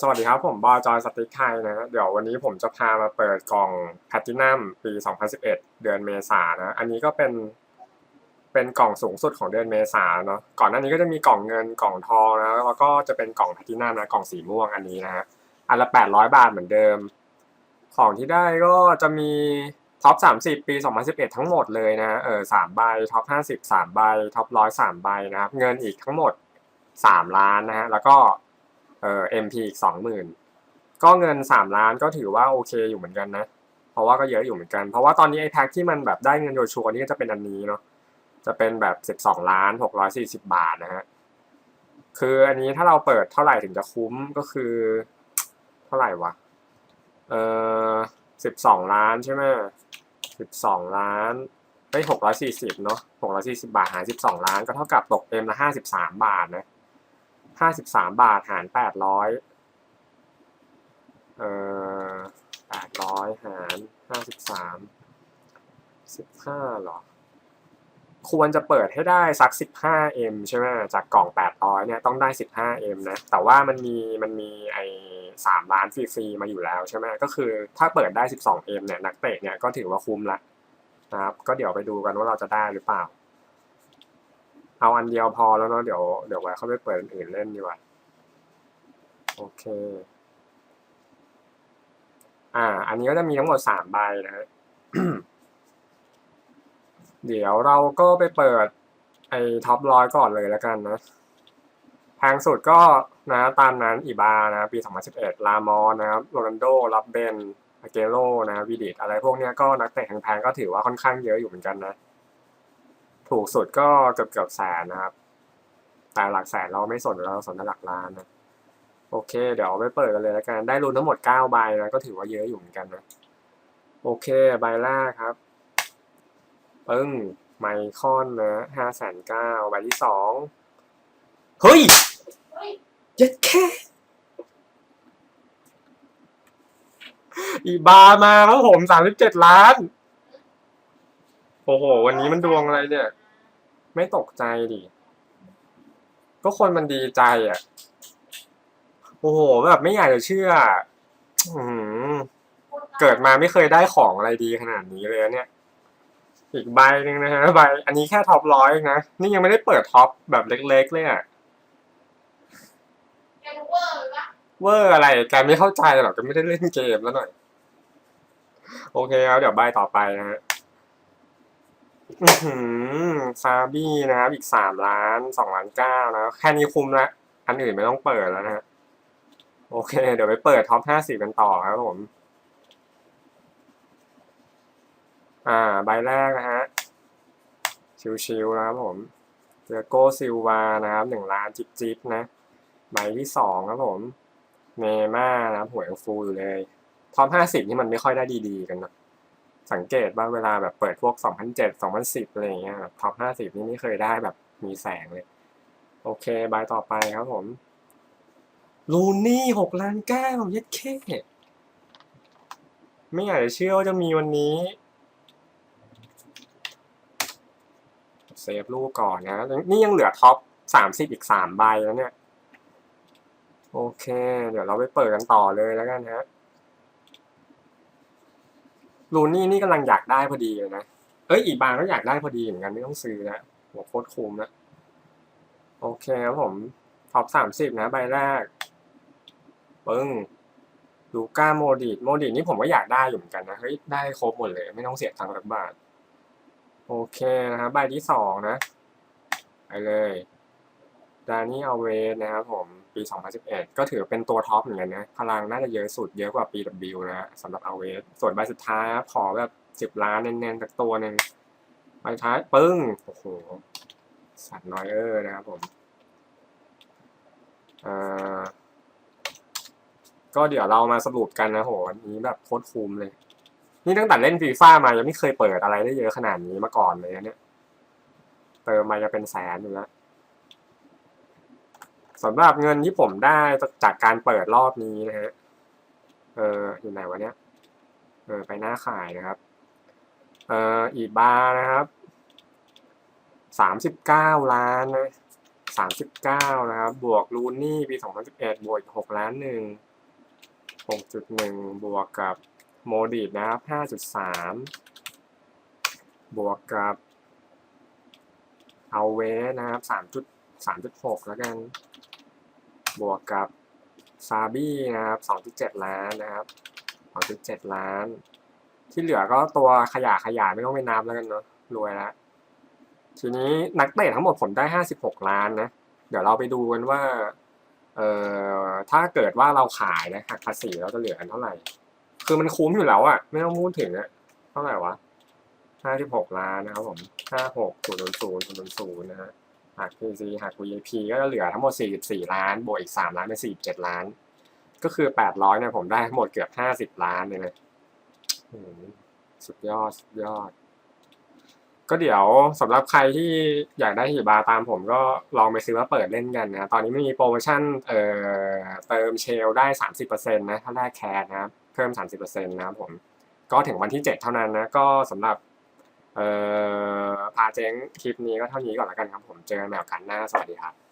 สวัสดีครับ ผมบอจอยสติ๊กไทยนะ เดี๋ยววันนี้ผมจะพามาเปิดกล่องแพ t ตินัมปี 2011 เดือนเมษานะ อันนี้ก็เป็น เป็นกล่องสูงสุดของเดือนเมษาเนาะ ก่อนหน้านี้ก็จะมีกล่องเงินกล่องทองนะ แล้วก็จะเป็นกล่องแพ t ตินัมนะ กล่องสีม่วงอันนี้นะฮะ อันละ 800 บาทเหมือนเดิม ของที่ได้ก็จะมีท็อป 30 ปี 2011 ทั้งหมดเลยนะ เออ3ใบ ท็อป 50 3 ใบ ท็อป 100 3 ใบนะครับ เงินอีกทั้งหมด 3 ล้านนะฮะ แล้วก็ เอ่อ MP อีกสองหมื่นก็เงินสามล้านก็ถือว่าโอเคอยู่เหมือนกันนะ เพราะว่าก็เยอะอยู่เหมือนกัน เพราะว่าตอนนี้ไอ้แพ็คที่มันแบบได้เงินโยชัวร์นี่ก็จะเป็นอันนี้เนาะ จะเป็นแบบสิบสองล้านหกร้อยสี่สิบบาทนะฮะ คืออันนี้ถ้าเราเปิดเท่าไหร่ถึงจะคุ้มก็คือ เท่าไหร่วะ เอ่อสิบสองล้านใช่ไหมสิบสองล้านไอหกร้อยสี่สิบเนาะหกร้อยสี่สิบาทหารสิบสองล้านก็เท่ากับตกเอ็มละห้าสิบสามบาทนะ ห้าสิบสามบาทหารแปดร้อยเอ่อแปดร้อยหารห้าสิบสามสิบห้าหรอ ควรจะเปิดให้ได้สักสิบห้าเอ็มใช่ไหมจากกล่องแปดร้อยเนี่ยต้องได้สิบห้าเอ็มนะ แต่ว่ามันมีมันมีไอ้สามล้านฟรีๆมาอยู่แล้วใช่ไหมก็คือถ้าเปิดได้สิบสองเอ็มเนี่ยนักเตะเนี่ยก็ถือว่าคุ้มละนะครับ ก็เดี๋ยวไปดูกันว่าเราจะได้หรือเปล่า เอาอันเดียวพอแล้วเนาะเดี๋ยวเดี๋ยวไว้เข้าไปเปิดอันอื่นเล่นดีกว่าโอเคอ่า อันนี้ก็จะมีทั้งหมดสามใบนะฮะเดี๋ยวเราก็ไปเปิดไอ้ท็อปร้อยก่อนเลยแล้วกันนะแพงสุดก็นะตามนั้นอีบานะ ปี 2011 ลามอนนะครับโรนัลโดรับเบนอาเกโรนะวิดิตอะไรพวกเนี้ยก็นักเตะแพงๆก็ถือว่าค่อนข้างเยอะอยู่เหมือนกันนะ ถูกสุดก็เกือบเกือบๆแสนนะครับแต่หลักแสนเราไม่สนเราสนแต่หลักล้านนะโอเค เดี๋ยวไปเปิดกันเลยแล้วกันได้รุ่นทั้งหมดเก้าใบนะก็ถือว่าเยอะอยู่เหมือนกันนะโอเคใบแรกครับปึ้งไมคอนนะห้าแสนเก้าใบที่สองเฮ้ยเยัดแค่อีบามาครับผมสามสิบเจ็ดล้าน โอ้โห วันนี้มันดวงอะไรเนี่ย ไม่ตกใจดิก็คนมันดีใจอะ โอ้โห แบบไม่อยากจะเชื่ออืเกิดมาไม่เคยได้ของอะไรดีขนาดนี้เลยเนี่ย อีกใบหนึ่งนะฮะใบ อันนี้แค่ท็อปร้อยนะ นี่ยังไม่ได้เปิดท็อปแบบเล็ก ๆ เลยอะแกรู้เวอร์ปะเวอร์อะไรแกไม่เข้าใจหรอกแกไม่ได้เล่นเกมแล้วหน่อย โอเคครับเดี๋ยวใบต่อไปนะฮะ ซาบี้นะครับ อีกสามล้านสองล้านเก้านะแค่นี้คุ้มละอันอื่นไม่ต้องเปิดแล้วนะ โอเค เดี๋ยวไปเปิดท็อปห้าสิบกันต่อครับผม อ่า ใบแรกนะฮะ ชิวๆนะครับผมเจอโกซิลวานะครับหนึ่งล้านจิบจิบๆนะ ใบที่สองครับผมเนม่านะครับหวยยังฟูอยู่เลยท็อปห้าสิบนี่มันไม่ค่อยได้ดีๆกันนะ สังเกตว่าเวลาแบบเปิดพวกสองพันเจ็ดสองพันสิบอะไรเงี้ยท็อปห้าสิบนี่ไม่เคยได้แบบมีแสงเลย โอเค ใบต่อไปครับผม ลูนี่หกล้านเก้าเย็ดเคไม่อยากจะเชื่อว่าจะมีวันนี้เซฟลูกก่อนนะ นี่ยังเหลือท็อปสามสิบอีกสามใบแล้วเนี่ย โอเค เดี๋ยวเราไปเปิดกันต่อเลยแล้วกันฮะ ลูนี่นี่กำลังอยากได้พอดีเลยนะ เอ้ยอีบางก็อยากได้พอดีเหมือนกันไม่ต้องซื้อนะหัวโคตรคุ้มนะ โอเคครับผมท็อปสามสิบนะใบแรกปึ้งลูก้าโมดิตโมดิตนี่ผมก็อยากได้อยู่เหมือนกันนะเฮ้ยได้ครบหมดเลย ไม่ต้องเสียตังค์สักบาท โอเคนะครับใบที่สองนะไปเลยดานี่เอาเวสนะครับผม ปี 2011 ก็ถือเป็นตัวท็อปเหมือนกันนะ พลังน่าจะเยอะสุดเยอะกว่า PW นะสำหรับเอาเวสส่วนใบสุดท้ายขอแบบ 10 ล้านแน่นๆสักตัวหนึ่งใบท้ายปึ้ง โอ้โห สัตว์น้อยเออร์นะครับผมอ่าก็เดี๋ยวเรามาสรุปกันนะโหอันนี้แบบโคตรคุ้มเลย นี่ตั้งแต่เล่นฟีฟ่ามายังไม่เคยเปิดอะไรได้เยอะขนาดนี้มาก่อนเลยนะเนี่ย เติมมาจะเป็นแสนอยู่แล้ว สำหรับเงินที่ผมได้จากการเปิดรอบนี้นะฮะ เอออยู่ไหนวะเนี่ยเออ ไปหน้าขายนะครับ เอออีบาร์นะครับ สามสิบเก้าล้านนะสามสิบเก้านะครับ บวกลูนี่ปีสองพันสิบเอ็ดบวกหกล้านหนึ่งหกจุดหนึ่งบวกกับโมดิดนะครับห้าจุดสามบวกกับเอาเวสนะครับสามจุดสามจุดหกแล้วกัน บวกกับซาบี้นะครับสองจุดเจ็ดล้านนะครับสองจุดเจ็ดล้าน ที่เหลือก็ตัวขยะขยะไม่ต้องไปนับแล้วกันเนาะรวยแล้วทีนี้นักเตะทั้งหมดผมได้ห้าสิบหกล้านนะ เดี๋ยวเราไปดูกันว่าเอ่อถ้าเกิดว่าเราขายนะหักภาษีเราจะเหลือกันเท่าไหร่ คือมันคุ้มอยู่แล้วอะไม่ต้องพูดถึงอะเท่าไหร่วะห้าสิบหกล้านนะครับผมห้าหกศูนย์ศูนย์ศูนย์ศูนย์นะฮะ หัก PC หัก VIP ก็จะเหลือทั้งหมดสี่สิบสี่ล้าน บวกอีกสามล้านเป็นสี่เจ็ดล้าน ก็คือแปดร้อยเนี่ยผมได้ทั้งหมดเกือบห้าสิบล้านเลยนะสุดยอด สุดยอด ก็เดี๋ยวสำหรับใครที่อยากได้หิบาตามผมก็ลองไปซื้อมาเปิดเล่นกันนะ ตอนนี้มีโปรโมชั่นเอ่อเติมเชลได้ 30%นะถ้าแลกแคสนะเพิ่ม 30%นะครับผม ก็ถึงวันที่ 7 เท่านั้นนะ ก็สำหรับ เอ่อพาเจ๊งคลิปนี้ก็เท่านี้ก่อนแล้วกันครับผมเจอกันใหม่โอกาสหน้าสวัสดีครับ